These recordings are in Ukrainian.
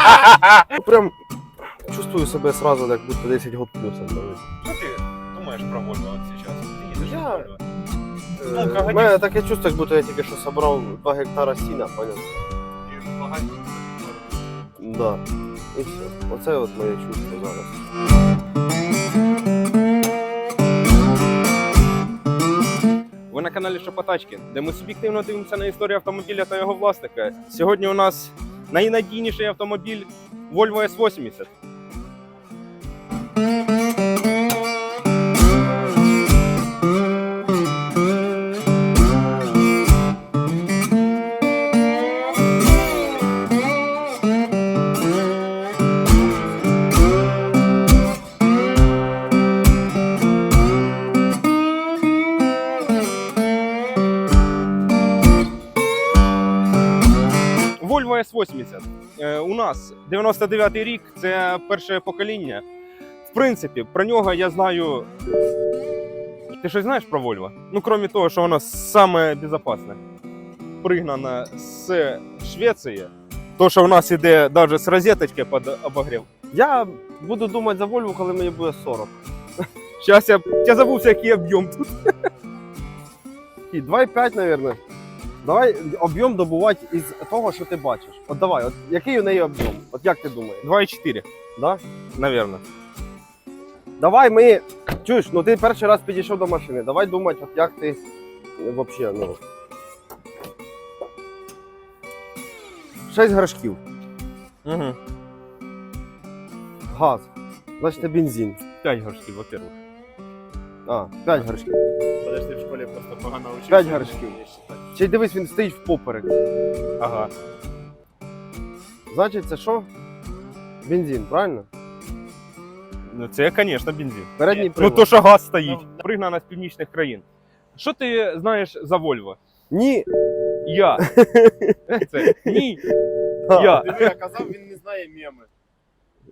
Прям чувствую себе сразу, як будто 10 год плюсом. Що ти думаєш про от зараз? Ти їдеш Я- на Volvo? Ну, мене таке чувство, як будто я тільки що собрав 2 гектара сіна, поняв? І. Да. І все. Оце от моє чувство зараз. Ви на каналі Шопотачки, де ми суб'єктивно дивимося на історію автомобіля та його власника. Сьогодні у нас найнадійніший автомобіль Volvo S80. Нас 99-й рік, це перше покоління. В принципі, про нього я знаю. Ти щось знаєш про Volvo? Ну, крім того, що воно саме безпечне. Пригнана з Швеції. То, що у нас іде навіть з розеточки під обогрів. Я буду думати за Вольву, коли мені буде 40. Зараз я, я забувся, який об'єм тут. 2,5, мабуть. Давай об'єм добувати із того, що ти бачиш. От давай, от який у неї об'єм? От як ти думаєш? 2,4, Да? навірно. Давай ми. Чуєш, ну ти перший раз підійшов до машини. Давай думати, от як ти взагалі, ну. 6 горшків. Угу. Газ. Значить, це бензин. 5 горшків, во-первых. А, 5 горшків. Подожди, в школі просто погано учився. П'ять горшків. Чи дивись, він стоїть в поперек. Ага. Значить, це що? Бензин, правильно? Ну, це, звісно, бензин. Передній Ну привод. то, що газ стоїть. Ну, Пригнана з північних країн. Що ти знаєш за Volvo? Ні. Я. Це ні. Я. Диви, я казав, він не знає меми.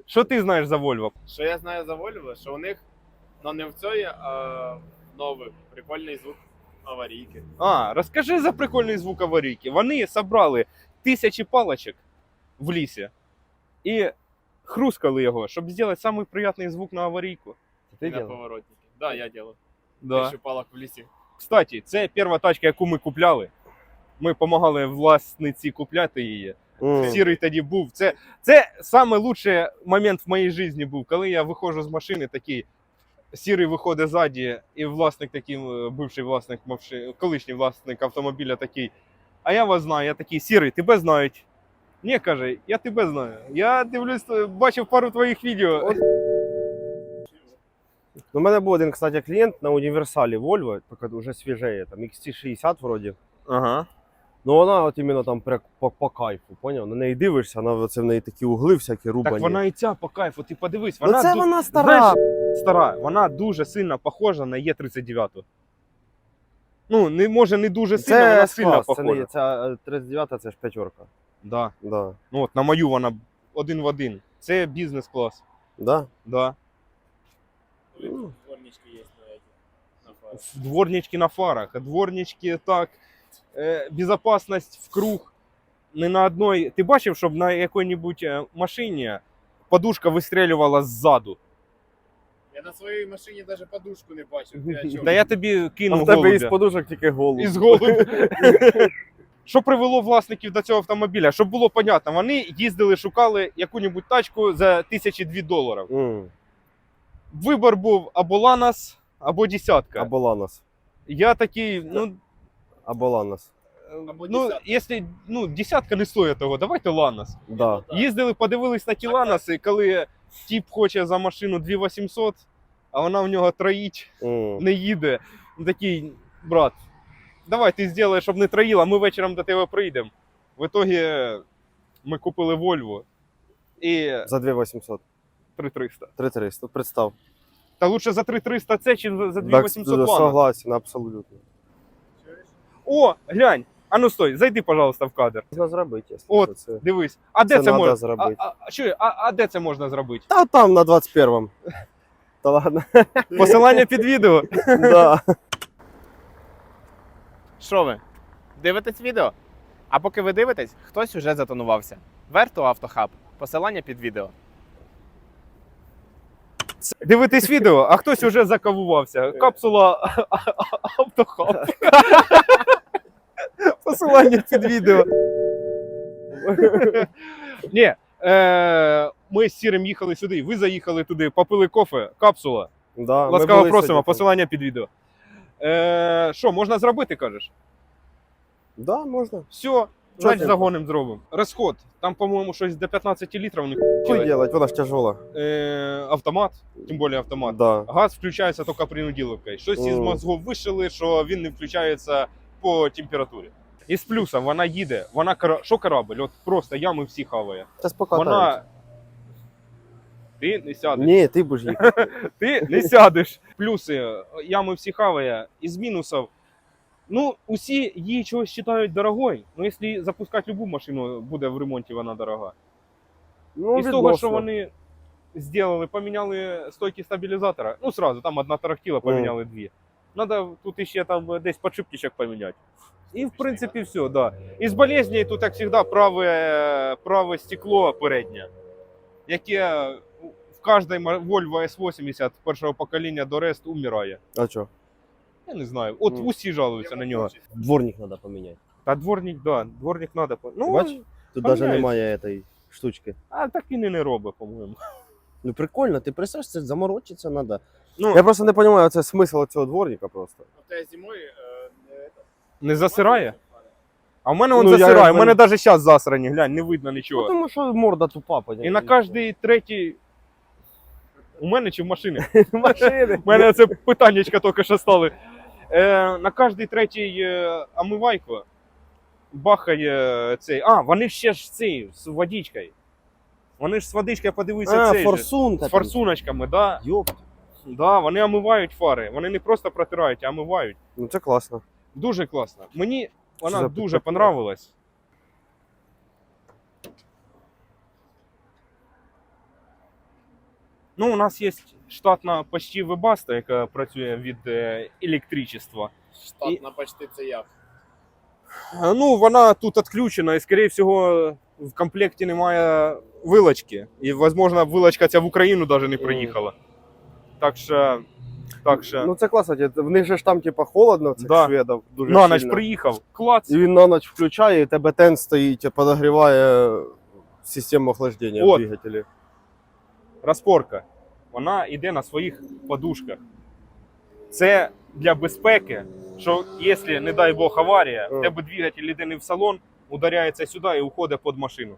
Що ти знаєш за Volvo? Що я знаю за Volvo, що у них, ну не в цій, а в нових, прикольний звук аварійки. А, розкажи за прикольний звук аварійки. Вони зібрали тисячі палочок в лісі і хрускали його, щоб зробити самий приємний звук на аварійку. Ти на поворотники. Да, я делав. Да. Тисячу палок в лісі. Кстати, це перша тачка, яку ми купляли. Ми допомагали власниці купляти її. М. Сірий тоді був. Це, це лучший момент в моїй житті був, коли я виходжу з машини, такий сірий виходить ззаді, і власник такий, е, бивший власник, колишній власник автомобіля такий. А я вас знаю, я такий сірий, тебе знають. Ні, каже, я тебе знаю. Я дивлюсь, е, бачив пару твоїх відео. У мене був один, кстати, клієнт на універсалі Volvo, тільки вже свіжеє, там XT60 вроді. Ага. Ну вона от іменно там пря- по, по кайфу, поняв? На неї дивишся, вона це в неї такі угли всякі рубані. Так вона і ця по кайфу, ти подивись, ну це ду- вона стара. стара, вона дуже сильно похожа на Е39. Ну, не може не дуже сильно, це вона з сильно клас, це похожа. не є, ця 39 це ж п'ятерка. Да. Да. Ну от на мою вона один в один. Це бізнес-клас. Да? Да. Ну. Дворнички є на. Дворнички на фарах, а дворнички так. Е, безопасність в круг. Не на одной. Ти бачив, щоб на якій-небудь е, машині подушка вистрілювала ззаду. Я на своїй машині навіть подушку не бачив. Та я тобі А кину в тебе із подушок тільки голуб. Із голубя. Що привело власників до цього автомобіля? Щоб було понятно, вони їздили, шукали яку-небудь тачку за тисячі дві доларів. М, Вибор був або Ланос, або десятка. Або Ланос. Я такий, ну, Або Ланос. Або ну, якщо ну, десятка не стоїть того, давайте Ланос. Да. Ну. Їздили, подивились на ті Так, Ланоси, коли тіп хоче за машину 2800, а вона в нього троїть, М. не їде. Такий, брат, давай ти зробиш, щоб не троїла, ми вечором до тебе прийдемо. В итоге ми купили Volvo і За 2800. 3300. 3300, представ. Та лучше за 3300 це, чи за Так, 2800 Ланос. Согласен, абсолютно. О, глянь, а ну стой, зайди, пожалуйста, в кадр. Можна зробити, якщо От. це. Дивись, а де Це це, можна зробити. А, а, що, а, а де це можна зробити? Та там на 21-му. Та ладно. Посилання під відео. да. Що ви? Дивитесь відео? А поки ви дивитесь, хтось уже затонувався. Верту Автохаб. Посилання під відео. Дивитись відео, а хтось уже закавувався. Капсула автохаб. Посилання під відео. Ні, е, ми з Сірим їхали сюди, ви заїхали туди, попили кофе, капсула. Да, ми Ласкаво були просимо, сьогодні посилання під відео. Е, що, можна зробити, кажеш? Да, можна. Все, значить загоним зробимо. Розход. Там, по-моєму, щось до 15 літрів у них Що делать. делать? Вона ж тяжела. е, автомат, тим більше автомат. Да. Газ включається тільки принуділовкою. Щось із Мгм. мозгов вишили, що він не включається по температурі. Із плюсом вона їде, вона кара... що корабль? От просто ями всі хаває. Покатаємося. Вона. Ти не сядеш. Ні, ти будеш їхати. Ти не сядеш. Плюси ями всі хаває. Із мінусів. Ну, усі її чогось вважають дорогою. Ну, якщо запускати любу машину, буде в ремонті вона дорога. Ну, Із того, відносно. що вони зробили, поміняли стойки стабілізатора. Ну, сразу, там одна тарахтіла, поміняли дві. Надо тут іще там десь подшипничок поміняти. І в принципі все, да. Із болезней тут, як завжди, праве, праве стекло переднє, яке в кожній Volvo S80 першого покоління до Рест умирає. А що? Я не знаю. От Ну. усі жалуються на нього. Дворник треба поміняти. Та дворник, да, дворник треба. Ну, Бач? Тут навіть немає цієї штучки. а так він і не робить, по-моєму. Ну прикольно, ти представляєш, це заморочитися треба. Ну, Я просто не розумію, це смисл цього дворника просто. Тобто зимою не не засирає? А в мене він Ну, я засирає, в мене навіть зараз засрані, глянь, не видно Ну, нічого. тому що морда тупа, І на кожній третій. У мене чи в машині? машини. У мене це питаннячка тільки що стали. Е, на кожній третій е, омивайку бахає цей. А, вони ще ж цей, з водичкою. Вони ж з водичкою подивися А, цей. же, форсунка. З форсуночками, да. Йоп. Да. Вони омивають фари. Вони не просто протирають, а омивають. Ну це класно. Дуже класно. Мені вона за дуже таке? понравилась. Ну, у нас є штатна почти вебаста, яка працює від е, електричества. штатна почти це як. Е, Ну, вона тут відключена, і, скоріше всього, в комплекті немає вилочки. І, можливо, вилочка ця в Україну навіть не приїхала. Так що. Так що. Ну це класно, в них же ж там типа холодно, цих Да. шведів дуже на ніч сильно. приїхав, клац. І він на ніч включає, і тебе тен стоїть, подогріває систему охлаждення в двигателі. розпорка. Вона йде на своїх подушках. Це для безпеки, що якщо, не дай Бог, аварія, в тебе двигатель йде не в салон, ударяється сюди і уходить під машину.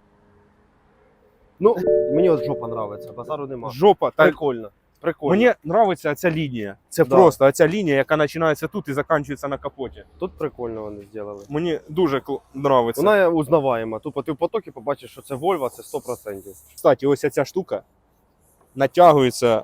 Ну, мені от жопа нравиться, базару нема. Жопа. Та, Прикольно. Прикольно. мені подобається ця лінія. Це Да. просто ця лінія, яка починається тут і закінчується на капоті. Тут прикольно вони зробили. Мені дуже подобається. Вона узнаваєма. Тупо ти в потокі побачиш, що це Volvo, це 100%. Кстати, ось ця штука натягується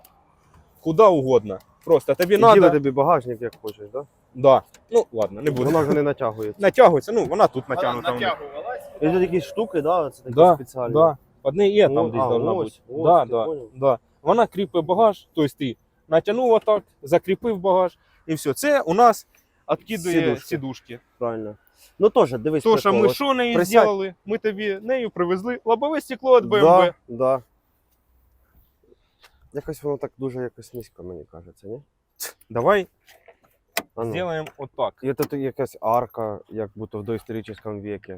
куди угодно. Просто тобі І діли тобі багажник, як хочеш, да? Да. Ну, ладно, не буду. Вона вже не натягується. Натягується, ну вона тут Вона натягнута. натягувалась. І тут якісь штуки, да, це такі Да, спеціальні. Да. Одне є там О, десь а, должна ось, бути. ось, да, да, поняв? да. Вона кріпить багаж, тобто ти натягнув отак, закріпив багаж і все. Це у нас відкидує Сідушки. сідушки. Правильно. Ну теж, дивись, То, що ми що нею присядь. зробили, ми тобі нею привезли лобове стекло від BMW. Да, да. Якось воно так дуже якось низько, мені кажеться, ні? Давай А ну. зробимо отак. І тут якась арка, як будто в доісторичному віці.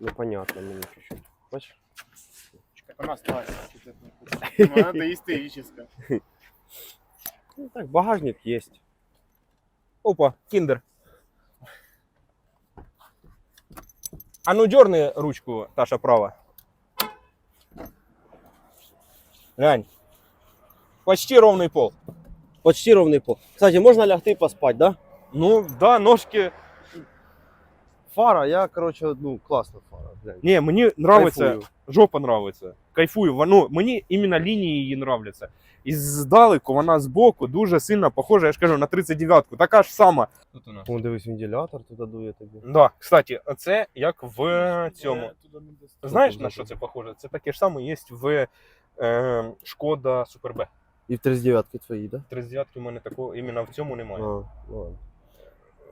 Непонятно мені чуть-чуть. Бачиш? Так вона сталася. Вона доісторична. Ну так, багажник є. Опа, кіндер. А ну дерни ручку, Таша, права. Глянь. Почти ровний пол. Почти ровний пол. Кстати, можна лягти і поспати, да? Ну, да, ножки. Фара, я, короче, ну, класна фара. Глянь. Не, мені нравиться, Кайфую. жопа нравиться. Кайфую. Ну, мені іменно лінії її нравляться. І здалеку вона збоку дуже сильно похожа, я ж кажу, на 39-ку. Така ж сама. Тут вона. О, дивись, вентилятор туди дує тобі. Да, кстати, це як в цьому. Знаєш, на що це похоже? Це таке ж саме є в е, Шкода Суперб. І в 39-ки твої, да? 39 у мене такого іменно в цьому немає. ну ладно.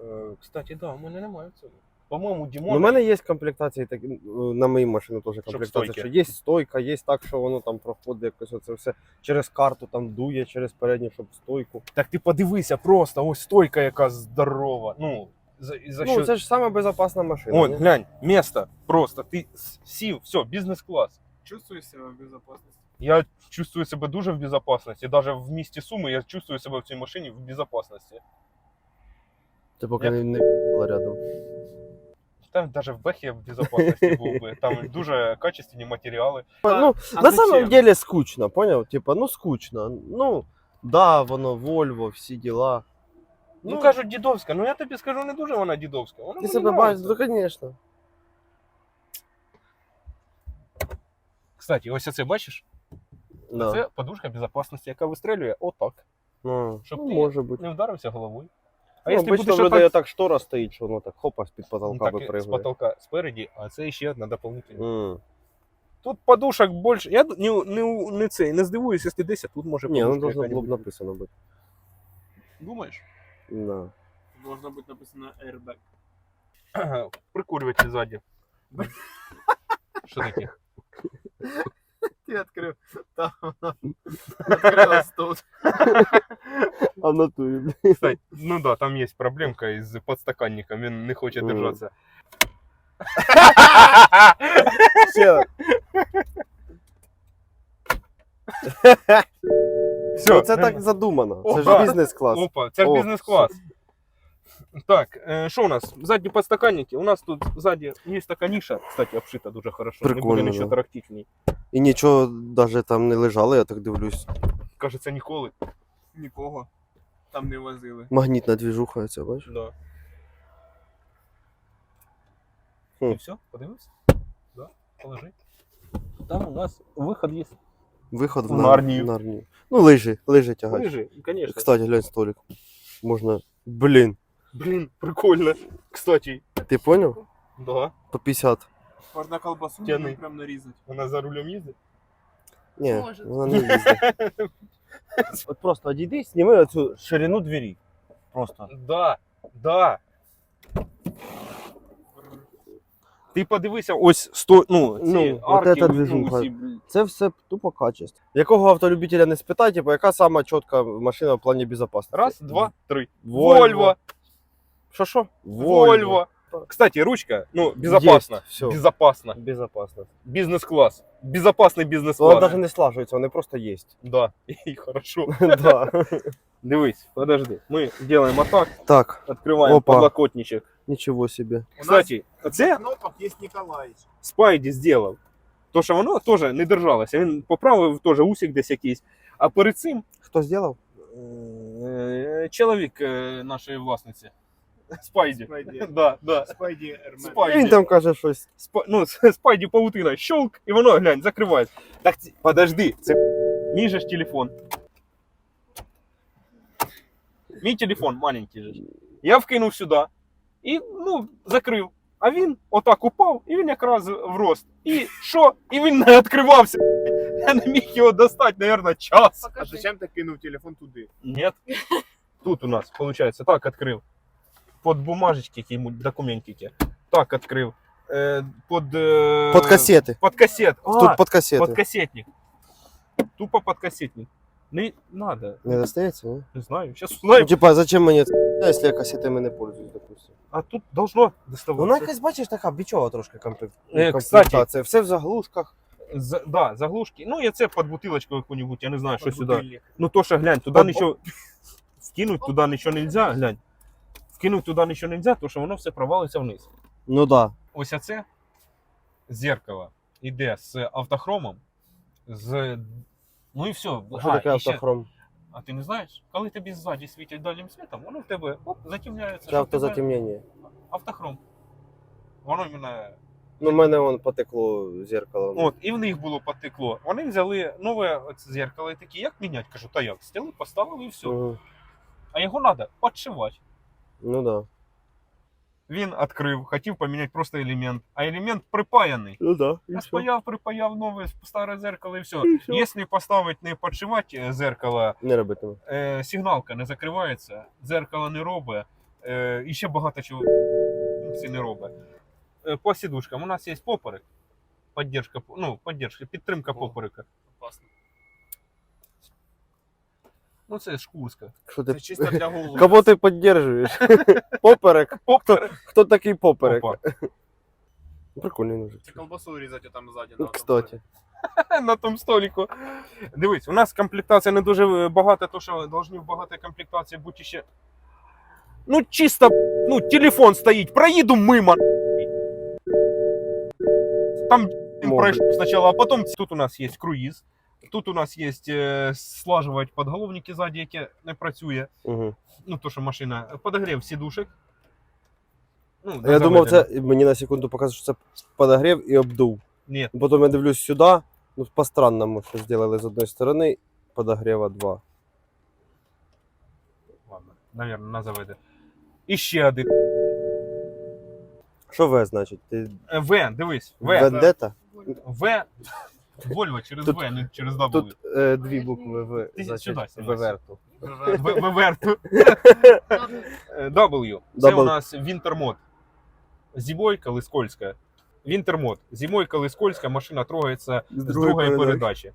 Е, кстати, да, у мене немає в цьому. По-моєму, Дімон. Ну, у мене є комплектації, так, ну, на моїй машині теж комплектація, що є стойка, є так, що воно там проходить якось оце все через карту там дує, через передню, щоб стойку. Так ти подивися просто, ось стойка яка здорова. Ну, за, за ну, що... це ж саме безпечна машина. От, глянь, місто просто. Ти сів, все, бізнес-клас. Чувствую себе в безопасности. Я чувствую себе дуже в безопасности. Даже в місті Суми я чувствую себе в цій машині в безопасности. Ти поки Я- не, не рядом. Там даже в Бехі в безопасности був би. Там дуже качественні матеріали. ну, а на зачем? самом деле скучно, понял? Типа, ну скучно. Ну, да, воно Volvo, всі діла. Ну, кажуть, дідовська. Ну я тобі скажу, не дуже вона дідовська. Вона ти мені себе нравиться. бачиш, ну, звісно. Кстати, ось це бачиш? Да. Це подушка безопасності, яка вистрелює отак. Ну, щоб ну, ти може бути. Не вдарився головою. А А якщо обично будеш в людей отак, так штора стоїть, що воно так хопа з-під ну, потолка так, з випригує. потолка спереді, а це ще одна дополнительна. М. Тут подушок більше. Я не, не, не, цей, не здивуюсь, якщо десь, а тут може Ні, ну подушка должно було б яка-небудь. написано бути. Думаешь? Да. Должно быть написано airbag. Прикурюватель ззаді. Що таке? Ты открыл. Там она открылась тут. А в натурі. Кстати, ну да, там є проблемка із подстаканником, він не хоче Мгм. держатися. Ще. Все, Ну, це так задумано. Це ж Опа. бізнес-клас. Опа, це ж О, бізнес-клас. Так, е, що у нас? Задні подстаканники. У нас тут ззаді є така ніша, кстати, обшита дуже хорошо. не Прикольно, буде нічого да. тарахтіть в ній. І нічого навіть там не лежало, я так дивлюсь. Кажеться, ніколи. Нікого там не возили. Магнітна двіжуха, це бачиш? Да. Хм. І все, подивився? Да, положи. Там у нас виход є. Виход в В нар- Нарнію. Нарнію. Ну, лижі, лижі тягач. Лежи, конечно. Кстати, глянь столик. Можна. Блін, Блін, прикольно. Кстати, ти поняв? да. По 50. Можна колбасу Тяни. мені прям нарізати. Вона за рулем їздить. Ні, Може. вона не їздить. От просто одійди, зніми оцю ширину двері. Просто. Да, да. Ти подивися, ось сто, ну, ці Ну, от арки, ета ну, движуха. блін. Це все тупо качество. Якого автолюбителя не спитай, типу, яка сама чітка машина в плані безпечності? Раз, два, три. Volvo. Вольво. Що що? Вольво. Кстати, ручка, ну, безопасно. Все. Безопасно. Безопасно. Бизнес-класс. Безопасный Вона бизнес-класс. навіть не слажується, вони просто є. Да. И хорошо. Да. Дивись, подожди. Мы делаем вот так, Так, открываем Опа. подлокотничек. нічого собі. Кстати, На це кнопках є Ніколаїч. Спайді зробив. То, що воно теж не держалося. Він поправив теж усик десь якийсь. А перед цим Хто зробив? е, чоловік е, нашої власниці. Спайді. Спайді. Да, да. Спайді Ермен. Спайді. Він там каже щось. Спа- ну, спайді паутина, щелк, і воно, глянь, закривається. Так, ці- подожди, це мій же ж телефон. Мій телефон маленький же. ж. Я вкинув сюди і ну, закрив. А він отак упав, і він якраз в рост. І що? І він не відкривався. Я не міг його достати, мабуть, час. А Покажи. зачем ти кинув телефон туди? Нет. Тут у нас, получается, так открыл. Под бумажечки какие-нибудь, документики. Так открыл. Э, под... э, Под касети. Под кассет. А, Тут под касети. под кассетник. Тупо под кассетник. Не надо. Не достається, ні? Не знаю. Сейчас Ну, узнаю. типа, зачем мені це, якщо я касетами не пользуюсь, допустим. А тут должно доставаться. Вона якась, бачиш, така бічова трошки комплект. Е, комплектація. Все в заглушках. За, да, заглушки. Ну, я це под бутылочку какую-нибудь, я не знаю, что сюда. Будильник. Ну, то, что, глянь, туда Под- ничего... Вкинуть туда ничего нельзя, глянь. Вкинуть туда ничего нельзя, то, що воно все провалиться вниз. Ну да. Ось оце зеркало йде з автохромом, з. Ну і все. А що таке автохром? А ти не знаєш? Коли тобі ззаді світять дальнім світом, воно в тебе оп, затемняється. Це автозатемнення. Автохром. Воно іменно. Ну, в мене вон потекло зеркало. От, і в них було потекло. Вони взяли нове зеркало і такі, як міняти? Кажу, та як? Стіли, поставили і все. Мгм. А його треба підшивати. Ну да. Він відкрив, хотів поміняти просто елемент, а елемент припаяний. Ну да. Я спаяв, припаяв нове старе зеркало і все. І всьо. Якщо поставити не підшивати е, зеркало, Не робитиме. е, сигналка не закривається, зеркало не робить, е, і ще багато чого. функції не робить. Е, По сідушкам у нас є поперек. Поддержка, ну, поддержка, підтримка О. поперека. Опасно. Ну, це шкурська. Що ти... Це чисто для голови. Кого ти підтримуєш? Поперек. Хто, хто такий поперек? Опа. Прикольний ножик. Це колбасу різати там ззаді. Ну, на кстати. на тому століку. Дивись, у нас комплектація не дуже багата, то що повинні в багатій комплектації бути ще. Ну, чисто, ну, телефон стоїть, проїду мимо. Там Може. пройшов спочатку, а потім тут у нас є круїз. Тут у нас є е, слажувати подголовники ззаді, яке не працює. Угу. Ну, то, що машина. Подогрів сідушек. Ну, Я думав, це мені на секунду показує, що це подогрів і обдув. Ні, Потім я дивлюсь сюди, ну по-странному, що зробили з одної сторони, подогріва два. ладно, наверное, назовете. І ще один. Що В значить? Ти Е, В, дивись, В. Вендета? В. Вольво через Тут- В, не через W. Тут е, дві букви В, Ти значить, сюди. Веверту. В- Веверту. Е, W. Це у нас Вінтермод. Зимой, коли скользко. Вінтермод. Зимой, коли скользко, машина трогається з другої передачі.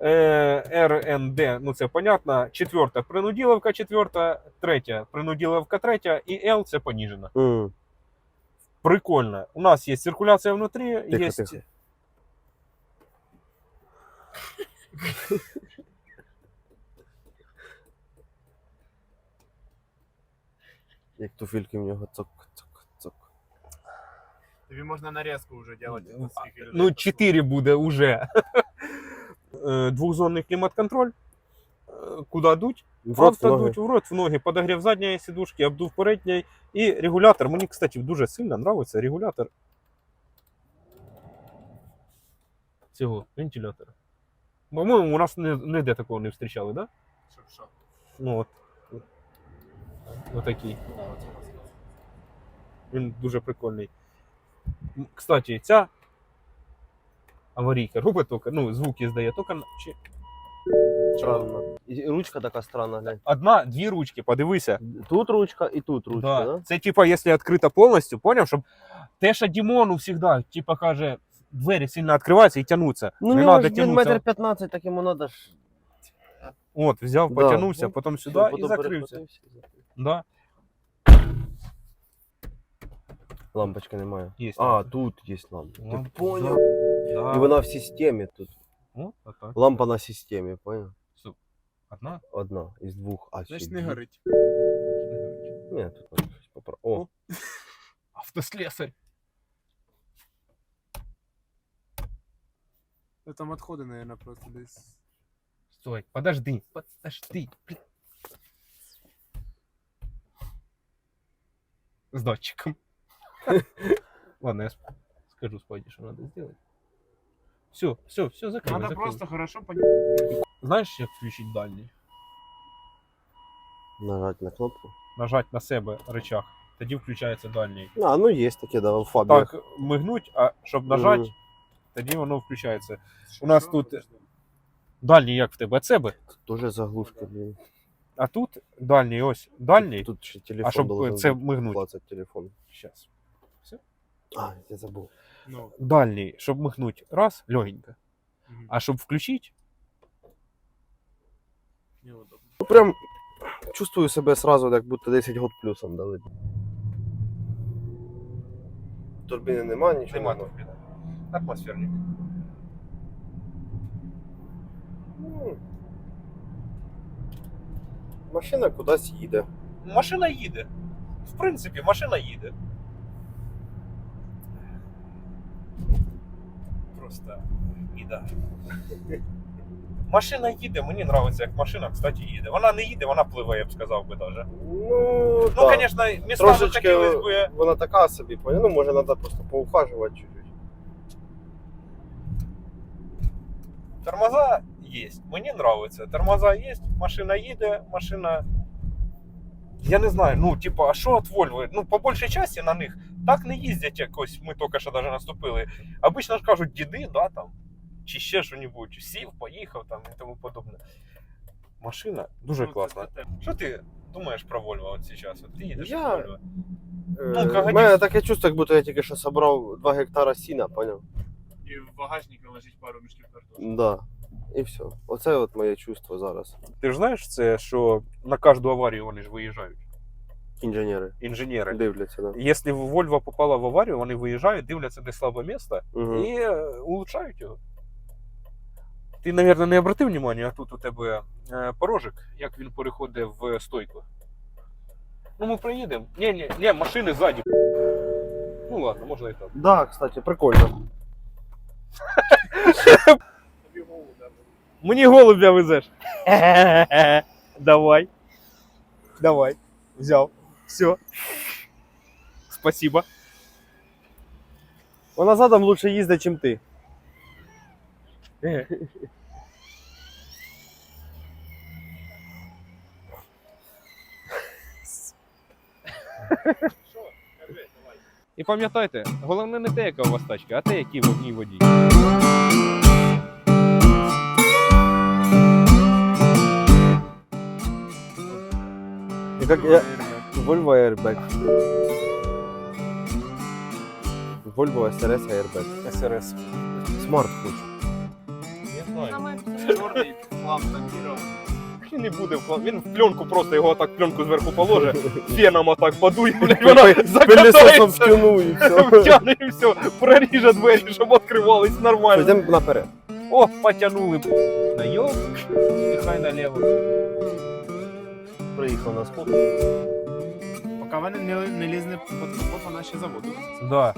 Е, РНД, ну це понятно. Четверта принуділовка, четверта, третя принуділовка, третя, і L це поніжена. М, Прикольно. У нас є циркуляція внутрі, Тихо, є. тихо. Як туфельки в нього цок, цок, цок. Тобі можна нарізку вже робити. Ну, 4 буде уже. Е, Двохзонний клімат-контроль. Е, Куди дуть? В рот, в Просто ноги. дуть в рот, в ноги, подогрів задньої сидушки, обдув передньої і регулятор. Мені, кстати, дуже сильно подобається регулятор цього вентилятора. По-моєму, у нас ні- ніде такого не зустрічали, да? Щоб що? Ну от. Отакий. Він дуже прикольний. Кстати, ця аварійка робить тільки, ну, звуки здає, тільки чи Странно. І ручка така странна, глянь. одна, дві ручки, подивися. Тут ручка і тут ручка, Да. да? Це типа, якщо відкрита повністю, поняв, щоб те, що Дімону завжди, типа каже, двері сильно відкриваються і тягнуться. Ну, не не треба він тягнутися. метр п'ятнадцять, так йому треба ж. От, взяв, Да. потягнувся, Ну, потім сюди Все, і потім закрився. перехватився. Да. Лампочки немає. Є А, лампа. тут є лампа. Ти Лампа, поняв? Да. І вона в системі тут. О, отак. Лампа на системі, поняв? Одна? Одна із двох. А, ще Значить дві. не горить. Ні, тут треба щось попро- О, Автослесарь. Ну, Там відходи, мабуть, просто десь. Стой, подожди, подожди. блин. С датчиком. Ладно, я сп- скажу Спайди, что надо сделать. Все, все, все, закрыл. Надо закрыл. просто хорошо понять. Знаешь, як включить дальній? нажать на кнопку. Нажать на себе рычаг. Тоді включається дальній. А, ну є таке, да, в фабі. Так, мигнуть, а щоб нажать, Мгм. тоді воно включається. У нас Що? тут- Дальній як в тебе? От себе. Тут Теж заглушки, блін. А тут дальній ось. Дальній. Тут ще телефон а щоб це. Клацать телефон. Сейчас. А, я забув. Ну, Дальній, щоб мигнуть. Раз, легенько. мгм. А щоб включити. Ну прям чувствую себе сразу, як будто 10 год плюсом дали. Турбіни нема, нічого нема нема. турбіни. Атмосферник. Ну, Машина кудись їде. Машина їде. В принципі, машина їде. Просто їда. Машина їде, мені подобається, як машина, кстати, їде. Вона не їде, вона пливе, я б сказав би даже. Ну, Ну, да. звісно, містами Трошечки вона така собі? Ну, може, треба просто поухажувати чуть-чуть. Тормоза є. Мені подобається. Тормоза є, машина їде, машина. Я не знаю, ну, типа, а що від Volvo? Ну, по більшій часті на них так не їздять якось, ми тільки що даже наступили. Обично ж кажуть, діди, да, там, чи ще що-небудь, сів, поїхав там і тому подобне. Машина дуже Ну, це класна. для тебе. Що ти думаєш про Volvo от зараз? От ти їдеш Я- в Volvo. Е, Ну, У мене таке чувство, як будто я тільки що собрав 2 гектара сіна, поняв? І в багажнику лежить пару мішків картошки. Да. І все. Оце от моє чувство зараз. Ти ж знаєш це, що на кожну аварію вони ж виїжджають, Інженери інженери. дивляться, да. Якщо Вольво попала в аварію, вони виїжджають, дивляться, де слабе місце Угу. і е, улучшають його. Ти, мабуть, не обратив увагу, а тут у тебе е, порожик, як він переходить в стойку. Ну, ми приїдемо. Ні, ні, ні, машини ззаді. Ну ладно, можна і так. Да, кстати, прикольно. Тобі голову дати. Мені голубя везеш. Давай. Давай. Взяв. Все. Спасибо. Вона задом лучше їздить, чим ти. І пам'ятайте, головне не те, яка у вас тачка, а те, який в ній водій. І Як я... Volvo Airbag. Volvo SRS Airbag. СРС. Смарт хочу. Я знаю. Чорний флам тонірований. Він не буде Він в пленку просто його так пленку зверху положить, феном отак подує, блядь, вона закатається, і все. втягне і все, проріже двері, щоб відкривались нормально. Йдемо наперед. О, потянули. Найоб, і хай наліво. Приїхав на сход. Поки вони не, не лізли під капот, вона ще заводилася. Да.